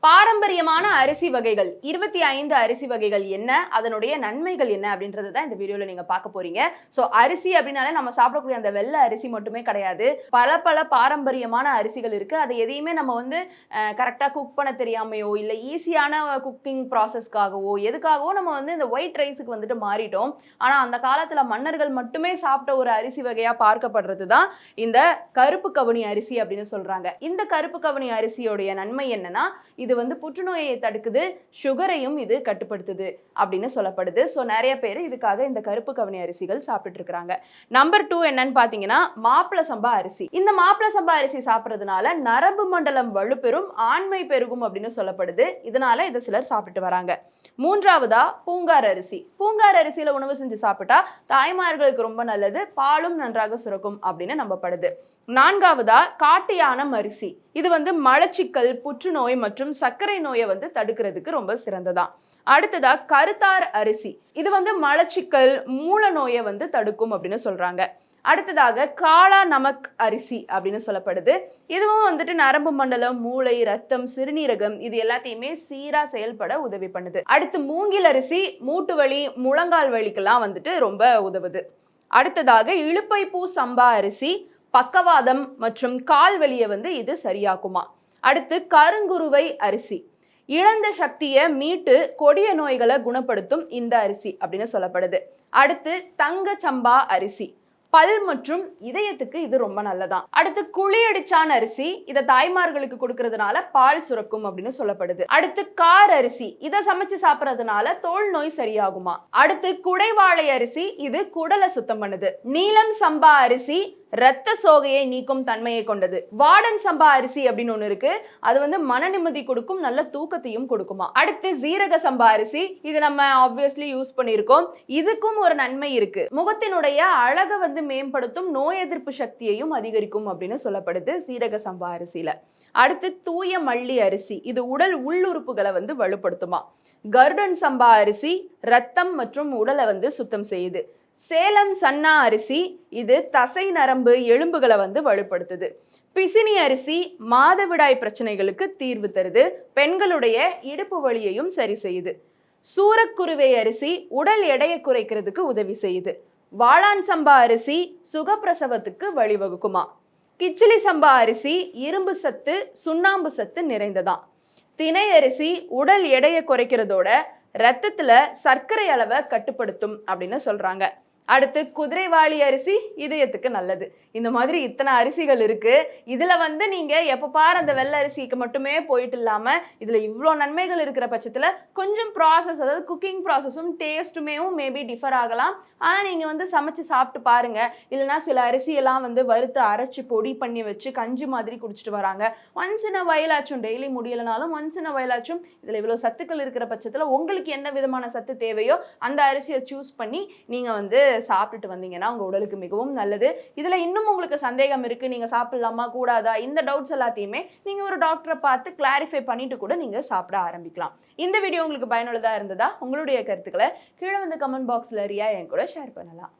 Para பாரம்பரியமான அரிசி வகைகள் இருபத்தி ஐந்து அரிசி வகைகள் என்ன அதனுடைய நன்மைகள் என்ன அப்படின்றது தான் இந்த வீடியோவில் நீங்கள் பார்க்க போறீங்க. ஸோ அரிசி அப்படின்னாலே நம்ம சாப்பிடக்கூடிய அந்த வெள்ளை அரிசி மட்டுமே கிடையாது. பல பல பாரம்பரியமான அரிசிகள் இருக்குது அது எதையுமே நம்ம வந்து கரெக்டாக குக் பண்ண தெரியாமையோ இல்லை ஈஸியான குக்கிங் ப்ராசஸ்க்காகவோ எதுக்காகவோ நம்ம வந்து இந்த ஒயிட் ரைஸுக்கு வந்துட்டு மாறிட்டோம். ஆனால் அந்த காலத்தில் மன்னர்கள் மட்டுமே சாப்பிட்ட ஒரு அரிசி வகையாக பார்க்கப்படுறது தான் இந்த கருப்பு கவனி அரிசி அப்படின்னு சொல்கிறாங்க இந்த கருப்பு கவனி அரிசியோடைய நன்மை என்னன்னா இது வந்து புற்றுநோயை தடுக்குது சுகரையும் இது கட்டுப்படுத்துது அப்படின்னு சொல்லப்படுது. ஸோ நிறைய பேர் இதுக்காக இந்த கருப்பு கவனி அரிசிகள் சாப்பிட்டுட்டு இருக்கிறாங்க. நம்பர் டூ என்னன்னு பார்த்தீங்கன்னா மாப்பிள சம்பா அரிசி. இந்த மாப்பிள சம்பா அரிசி சாப்பிட்றதுனால நரம்பு மண்டலம் வலுப்பெறும் ஆண்மை பெருகும் அப்படின்னு சொல்லப்படுது. இதனால இதை சிலர் சாப்பிட்டு வராங்க. மூன்றாவதா பூங்கார் அரிசி. பூங்கார் அரிசியில உணவு செஞ்சு சாப்பிட்டா தாய்மார்களுக்கு ரொம்ப நல்லது பாலும் நன்றாக சுரக்கும் அப்படின்னு நம்பப்படுது. நான்காவதா காட்டு யானம் அரிசி இது வந்து மலச்சிக்கல் புற்றுநோய் மற்றும் சர்க்கரை நோயை வந்து தடுக்கிறதுக்கு ரொம்ப சிறந்ததாம் அடுத்ததா கருத்தார் அரிசி. இது வந்து மலச்சிக்கல் மூல நோயை வந்து தடுக்கும் அப்படின்னு சொல்றாங்க. அடுத்ததாக காளா நமக் அரிசி அப்படின்னு சொல்லப்படுது. இதுவும் வந்துட்டு நரம்பு மண்டலம் மூளை ரத்தம் சிறுநீரகம் இது எல்லாத்தையுமே சீரா செயல்பட உதவி பண்ணுது. அடுத்து மூங்கில் அரிசி மூட்டு வலி முழங்கால் வலிக்கெல்லாம் வந்துட்டு ரொம்ப உதவுது. அடுத்ததாக இழுப்பை பூ சம்பா அரிசி பக்கவாதம் மற்றும் கால் வலியை வந்து இது சரியாக்குமா. அடுத்து கருங்குருவை அரிசி. இழந்த சக்தியை மீட்டு கொடிய நோய்களை குணப்படுத்தும் இந்த அரிசி அப்படின்னு சொல்லப்படுது. அடுத்து தங்க சம்பா அரிசி. பல் மற்றும் இதயத்துக்கு இது ரொம்ப நல்லதான் அடுத்து குழியடிச்சான் அரிசி. இதை தாய்மார்களுக்கு கொடுக்கறதுனால பால் சுரக்கும் அப்படின்னு சொல்லப்படுது. அடுத்து கார் அரிசி. இதை சமைச்சு சாப்பிட்றதுனால தோல் நோய் சரியாகுமா? அடுத்து குடைவாழை அரிசி. இது குடலை சுத்தம் பண்ணுது. நீலம் சம்பா அரிசி. இரத்த சோகையை நீக்கும் தன்மையை கொண்டது. வாடன் சம்பா அரிசி அப்படின்னு ஒன்று இருக்கு. அது வந்து மன நிம்மதி கொடுக்கும் நல்ல தூக்கத்தையும் கொடுக்குமா? அடுத்து ஜீரக சம்பா அரிசி. இது நம்ம ஆப்வியஸ்லி யூஸ் பண்ணியிருக்கோம். இதுக்கும் ஒரு நன்மை இருக்கு. முகத்தினுடைய அழகை வந்து மேம்படுத்தும் நோய் எதிர்ப்பு சக்தியையும் அதிகரிக்கும் அப்படின்னு சொல்லப்படுது சீரக சம்பா அரிசியில. அடுத்து தூய மல்லி அரிசி. இது உடல் உள்ளுறுப்புகளை வந்து வலுப்படுத்துமா? கருடன் சம்பா அரிசி ரத்தம் மற்றும் உடலை வந்து சுத்தம் செய்யுது. சேலம் சன்னா அரிசி இது தசை நரம்பு எலும்புகளை வந்து வலுப்படுத்துது. பிசினி அரிசி மாதவிடாய் பிரச்சனைகளுக்கு தீர்வு தருது. பெண்களுடைய இடுப்பு வலியையும் சரி செய்யுது. சூரக்குருவை அரிசி உடல் எடையை குறைக்கிறதுக்கு உதவி செய்யுது. வாளான் சம்பா அரிசி சுகப்பிரசவத்துக்கு வழிவகுக்குமா? கிச்சிலி சம்பா அரிசி இரும்பு சத்து சுண்ணாம்பு சத்து நிறைந்ததான் தினை அரிசி உடல் எடையை குறைக்கிறதோட ரத்தத்தில் சர்க்கரை அளவை கட்டுப்படுத்தும் அப்படின்னு சொல்கிறாங்க அடுத்து குதிரைவாளி அரிசி இதயத்துக்கு நல்லது. இந்த மாதிரி இத்தனை அரிசிகள் இருக்கு. இதுல வந்து நீங்க எப்போ பாரு அந்த வெள்ளை அரிசிக்கு மட்டுமே போயிட்டு இல்லாம இதுல இவ்வளோ நன்மைகள் இருக்கிற பட்சத்தில் கொஞ்சம் ப்ராசஸ் அதாவது குக்கிங் ப்ராசஸும் டேஸ்ட்டுமே மேபி டிஃபர் ஆகலாம். ஆனால் நீங்கள் வந்து சமைச்சு சாப்பிட்டு பாருங்க. இல்லைன்னா சில அரிசியெல்லாம் வந்து வறுத்து அரைச்சு பொடி பண்ணி வச்சு கஞ்சி மாதிரி குடிச்சிட்டு வராங்க. ஒன்ஸ் இன் வயலாச்சும் டெய்லி முடியலனாலும் ஒன்ஸ் இன் வயலாச்சும் இதில் இவ்வளோ சத்துக்கள் இருக்கிற பட்சத்தில் உங்களுக்கு என்ன விதமான சத்து தேவையோ அந்த அரிசியை சூஸ் பண்ணி நீங்கள் வந்து சாப்பிட்டுட்டு வந்தீங்கன்னா உங்கள் உடலுக்கு மிகவும் நல்லது. இதுல இன்னும் உங்களுக்கு சந்தேகம் இருக்கு. நீங்க சாப்பிட்லாமா கூடாதா? இந்த டவுட்ஸ் எல்லாத்தையுமே நீங்கள் ஒரு டாக்டரை பார்த்து கிளாரிஃபை பண்ணிட்டு கூட நீங்கள் சாப்பிட ஆரம்பிக்கலாம். இந்த வீடியோ உங்களுக்கு பயனுள்ளதா இருந்ததா? உங்களுடைய கருத்துக்களை கீழே வந்து கமெண்ட் பாக்ஸில் ரியா என் கூட ஷேர் பண்ணலாம்.